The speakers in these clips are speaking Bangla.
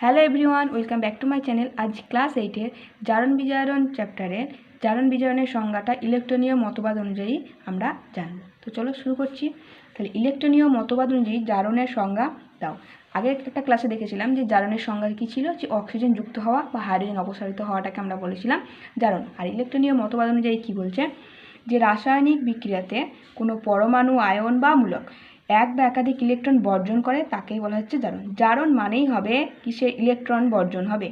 Hello everyone welcome back to my channel আজ ক্লাস এইটের জারণ বিজারণ চ্যাপ্টারে জারণ বিজারণের সংজ্ঞাটা ইলেকট্রনীয় মতবাদ অনুযায়ী আমরা জানব। তো চলো শুরু করছি। তাহলে ইলেকট্রনীয় মতবাদ অনুযায়ী জারণের সংজ্ঞা দাও। আগে একটা ক্লাসে দেখেছিলাম যে জারণের সংজ্ঞা কী ছিল? যে অক্সিজেন যুক্ত হওয়া বা হাইড্রোজেন অপসারিত হওয়াটাকে আমরা বলেছিলাম জারণ। আর ইলেকট্রনীয় মতবাদ অনুযায়ী কী বলছে? যে রাসায়নিক বিক্রিয়াতে কোনো পরমাণু আয়ন বা মূলক এক বা একাধিক ইলেকট্রন বর্জন করে তাকেই বলা হচ্ছে জারণ। জারণ মানেই হবে কিসে ইলেকট্রন বর্জন হবে?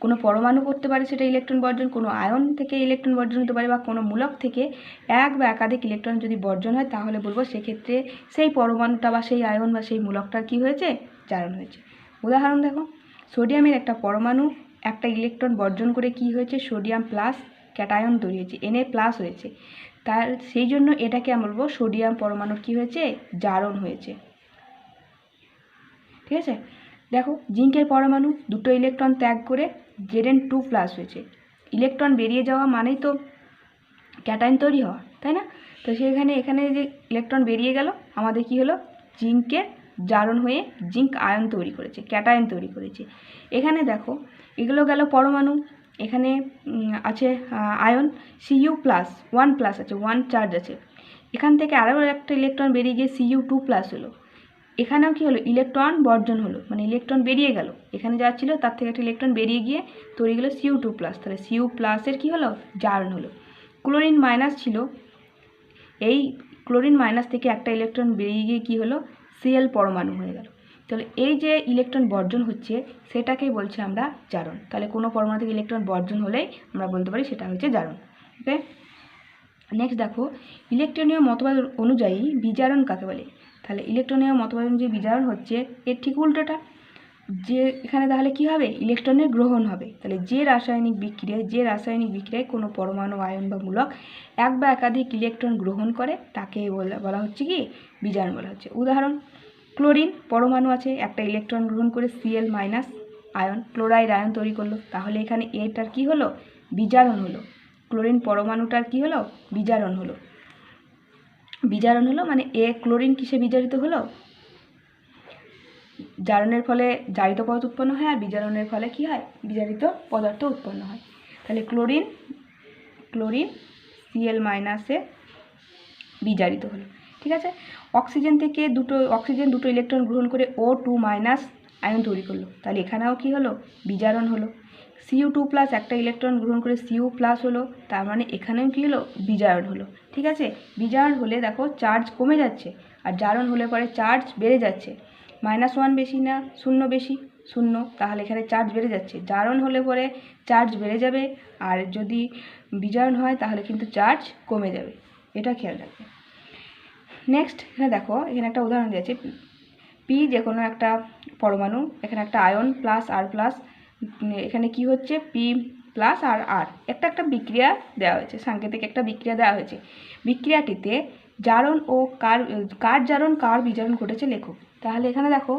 কোনো পরমাণু করতে পারে সেটা ইলেকট্রন বর্জন, কোনো আয়ন থেকে ইলেকট্রন বর্জন হতে পারে বা কোনো মূলক থেকে এক বা একাধিক ইলেকট্রন যদি বর্জন হয় তাহলে বলব সেক্ষেত্রে সেই পরমাণুটা বা সেই আয়ন বা সেই মূলকটার কী হয়েছে? জারণ হয়েছে। উদাহরণ দেখো, সোডিয়ামের একটা পরমাণু একটা ইলেকট্রন বর্জন করে কি হয়েছে? সোডিয়াম প্লাস ক্যাটায়ন তৈরি হয়েছে এনএ প্লাস হয়েছে। তার সেই জন্য এটাকে আমরা বলব সোডিয়াম পরমাণুর কি হয়েছে? জারণ হয়েছে। ঠিক আছে? দেখো, জিঙ্কের পরমাণু দুটো ইলেকট্রন ত্যাগ করে জেডেন টু প্লাস হয়েছে। ইলেকট্রন বেরিয়ে যাওয়া মানেই তো ক্যাটাইন তৈরি হওয়া, তাই না? তো সেখানে, এখানে যে ইলেকট্রন বেরিয়ে গেল, আমাদের কি হলো? জিঙ্কের জারণ হয়ে জিঙ্ক আয়ন তৈরি করেছে ক্যাটায়ন তৈরি করেছে। এখানে দেখো, এগুলো গেল পরমাণু এখানে আছে ion CU plus one plus আছে ওয়ান চার্জ আছে। এখান থেকে আরও একটা ইলেকট্রন বেরিয়ে গিয়ে সিইউ টু প্লাস হলো। এখানেও কি হলো? ইলেকট্রন বর্জন হলো মানে ইলেকট্রন বেরিয়ে গেল। এখানে যা ছিল, তার থেকে একটা ইলেকট্রন বেরিয়ে গিয়ে তৈরি গেলো সিইউ টু প্লাস তাহলে সিইউ প্লাসের কী হলো? জার্ন হলো। ক্লোরিন মাইনাস ছিল। এই ক্লোরিন মাইনাস থেকে একটা ইলেকট্রন বেরিয়ে গিয়ে কী হলো? সিএল পরমাণু হয়ে গেল। তাহলে এই যে ইলেকট্রন বর্জন হচ্ছে, সেটাকেই বলছি আমরা জারণ। তাহলে কোনো পরমাণু থেকে ইলেকট্রন বর্জন হলেই আমরা বলতে পারি সেটা হচ্ছে জারণ। ওকে নেক্সট দেখো ইলেকট্রনীয় মতবাদ অনুযায়ী বিজারণ কাকে বলে? তাহলে ইলেকট্রনীয় মতবাদ অনুযায়ী বিজারণ হচ্ছে, এর ঠিক উল্টোটা। যে এখানে তাহলে কি হবে? ইলেকট্রনের গ্রহণ হবে। তাহলে যে রাসায়নিক বিক্রিয়ায়, যে রাসায়নিক বিক্রিয়ায় কোনো পরমাণু আয়ন বা মূলক এক বা একাধিক ইলেকট্রন গ্রহণ করে তাকে বলা হচ্ছে কি? বিজারণ বলা হচ্ছে। উদাহরণ ক্লোরিন, পরমাণু আছে, একটা ইলেকট্রন গ্রহণ করে CL minus ion chloride ion তৈরি করল। তাহলে এখানে এটার কি হলো? বিজারণ হলো। ক্লোরিন পরমাণুটার কি হলো? বিজারণ হলো। বিজারণ হলো মানে এ ক্লোরিন কিসে বিজারিত হলো? জারণের ফলে জারিত পদার্থ উৎপন্ন হয়, আর বিজারণের ফলে কি হয়? বিজারিত পদার্থ উৎপন্ন হয়। তাহলে ক্লোরিন ক্লোরিন সিএল মাইনাসে বিজারিত হলো। ঠিক আছে? অক্সিজেন থেকে দুটো, অক্সিজেন দুটো ইলেকট্রন গ্রহণ করে ও টু মাইনাস আয়ন তৈরি করল। তাহলে এখানেও কি হলো? বিজারণ হলো। সিইউ টু প্লাস একটা ইলেকট্রন গ্রহণ করে সিইউ প্লাস হলো, তার মানে এখানেও কী হলো? বিজারণ হলো। ঠিক আছে? বিজারণ হলে দেখো চার্জ কমে যাচ্ছে, আর জারণ হলে পরে চার্জ বেড়ে যাচ্ছে। মাইনাস ওয়ান বেশি না, শূন্য বেশি, শূন্য, তাহলে এখানে চার্জ বেড়ে যাচ্ছে। জারণ হলে পরে চার্জ বেড়ে যাবে, আর যদি বিজারণ হয়, তাহলে কিন্তু চার্জ কমে যাবে। এটা খেয়াল রাখবে। নেক্সট এখানে দেখো, এখানে একটা উদাহরণ দিয়েছে। পি যে কোনো একটা পরমাণু, এখানে একটা আয়ন প্লাস আর প্লাস এখানে কি হচ্ছে? পি প্লাস আর আর একটা একটা বিক্রিয়া দেওয়া হয়েছে, সাংকেতিক একটা বিক্রিয়া দেওয়া হয়েছে। বিক্রিয়াটিতে জারণ ও কার কার জারণ, কার বিজারণ ঘটেছে লেখক তাহলে এখানে দেখো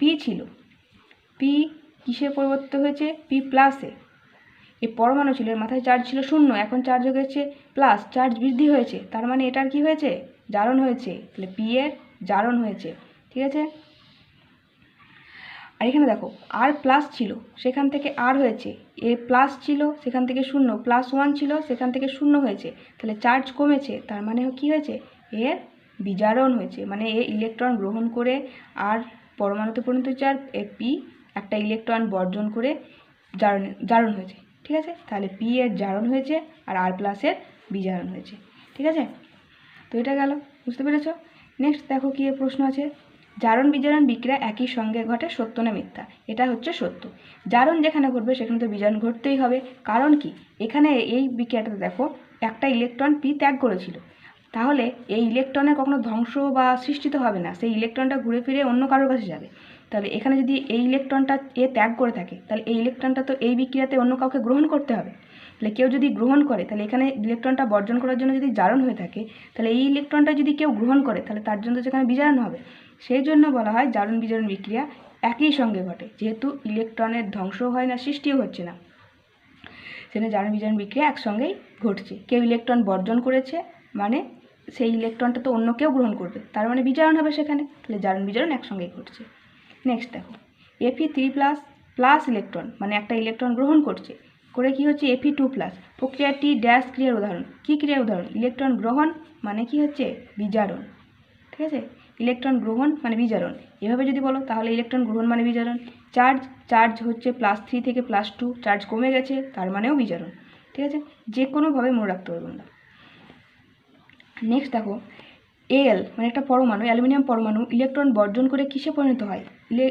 পি ছিল। পি কিসে পরিবর্তিত হয়েছে? পি প্লাসে এই পরমাণু ছিল, এর মাথায় চার্জ ছিল শূন্য, এখন চার্জ হয়ে গেছে প্লাস চার্জ বৃদ্ধি হয়েছে। তার মানে এটার কি হয়েছে? জারণ হয়েছে, তাহলে পি এর জারণ হয়েছে, ঠিক আছে? আর এখানে দেখো আর প্লাস ছিল, সেখান থেকে আর হয়েছে এ প্লাস ছিল, সেখান থেকে শূন্য প্লাস ওয়ান ছিল, সেখান থেকে শূন্য হয়েছে, তাহলে চার্জ কমেছে, তার মানে কি হয়েছে? এর বিজারণ হয়েছে মানে এ ইলেকট্রন গ্রহণ করে আর পরমাণুতে পরিণত আর এ পি একটা ইলেকট্রন বর্জন করে জারণ জারণ হয়েছে, ঠিক আছে? তাহলে পি এর জারণ হয়েছে আর আর প্লাসের বিজারণ হয়েছে, ঠিক আছে? তো এটা গেল, বুঝতে পেরেছ? নেক্সট দেখো কী প্রশ্ন আছে। জারণ বিজারণ বিক্রিয়া একই সঙ্গে ঘটে সত্য না মিথ্যা? এটা হচ্ছে সত্য। জারণ যেখানে ঘটবে সেখানে তো বিজারণ ঘটতেই হবে। কারণ কি? এখানে এই বিক্রিয়াটাতে দেখো, একটা ইলেকট্রন পি ত্যাগ করেছিল। তাহলে এই ইলেকট্রনের কখনো ধ্বংস বা সৃষ্টিত হবে না। সেই ইলেকট্রনটা ঘুরে ফিরে অন্য কারোর কাছে যাবে। তাহলে এখানে যদি এই ইলেকট্রনটা এ ত্যাগ করে থাকে, তাহলে এই ইলেকট্রনটা তো এই বিক্রিয়াতে অন্য কাউকে গ্রহণ করতে হবে। তাহলে কেউ যদি গ্রহণ করে, তাহলে এখানে ইলেকট্রনটা বর্জন করার জন্য যদি জারণ হয়ে থাকে, তাহলে এই ইলেকট্রনটা যদি কেউ গ্রহণ করে, তাহলে তার জন্য সেখানে বিজারণ হবে। সেই জন্য বলা হয় জারণ বিজারণ বিক্রিয়া একই সঙ্গে ঘটে, যেহেতু ইলেকট্রনের ধ্বংস হয় না, সৃষ্টিও হচ্ছে না। সেখানে জারণ বিজারণ বিক্রিয়া একসঙ্গেই ঘটছে। কেউ ইলেকট্রন বর্জন করেছে মানে সেই ইলেকট্রনটা তো অন্য কেউ গ্রহণ করবে, তার মানে বিজারণ হবে সেখানে, তাহলে জারণ বিজারণ একসঙ্গেই ঘটছে। নেক্সট দেখো Fe three plus plus electron মানে একটা ইলেকট্রন গ্রহণ করছে। করে কি হচ্ছে? এফি টু প্লাস প্রক্রিয়াটি ড্যাশ ক্রিয়ার উদাহরণ। কী ক্রিয়ার উদাহরণ? ইলেকট্রন গ্রহণ মানে কি হচ্ছে? বিজারণ। ঠিক আছে? ইলেকট্রন গ্রহণ মানে বিজারণ। এভাবে যদি বলো, তাহলে ইলেকট্রন গ্রহণ মানে বিজারণ। চার্জ চার্জ হচ্ছে প্লাস থ্রি থেকে প্লাস টু চার্জ কমে গেছে, তার মানেও বিজারণ। ঠিক আছে? যে কোনোভাবে মনে রাখতে পারব না। নেক্সট দেখো এল মানে একটা পরমাণু, অ্যালুমিনিয়াম পরমাণু ইলেকট্রন বর্জন করে কিসে পরিণত হয়?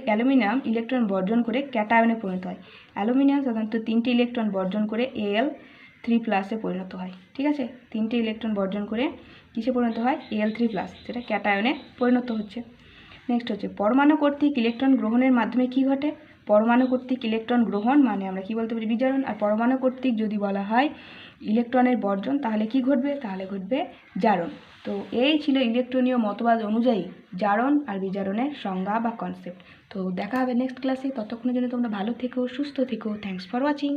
অ্যালুমিনিয়াম ইলেকট্রন বর্জন করে ক্যাটায়নে পরিণত হয়। অ্যালুমিনিয়াম সাধারণত তিনটে ইলেকট্রন বর্জন করে এল থ্রি প্লাসে পরিণত হয়, ঠিক আছে? তিনটে ইলেকট্রন বর্জন করে কিসে পরিণত হয়? এল থ্রি প্লাস যেটা ক্যাটায়নে পরিণত হচ্ছে। নেক্সট হচ্ছে, পরমাণু কর্তৃক ইলেকট্রন গ্রহণের মাধ্যমে কি ঘটে? পরমাণু কর্তৃক ইলেকট্রন গ্রহণ মানে আমরা কি বলতে পারি? বিজারণ। আর পরমাণু কর্তৃক যদি বলা হয় ইলেকট্রনের বর্জন, তাহলে কি ঘটবে? তাহলে ঘটবে জারণ। তো এই ছিল ইলেকট্রনীয় মতবাদ অনুযায়ী জারণ আর বিজারণের সংজ্ঞা বা কনসেপ্ট তো দেখা হবে নেক্সট ক্লাসে ততক্ষণের জন্য তোমরা ভালো থেকো, সুস্থ থেকো। Thanks for watching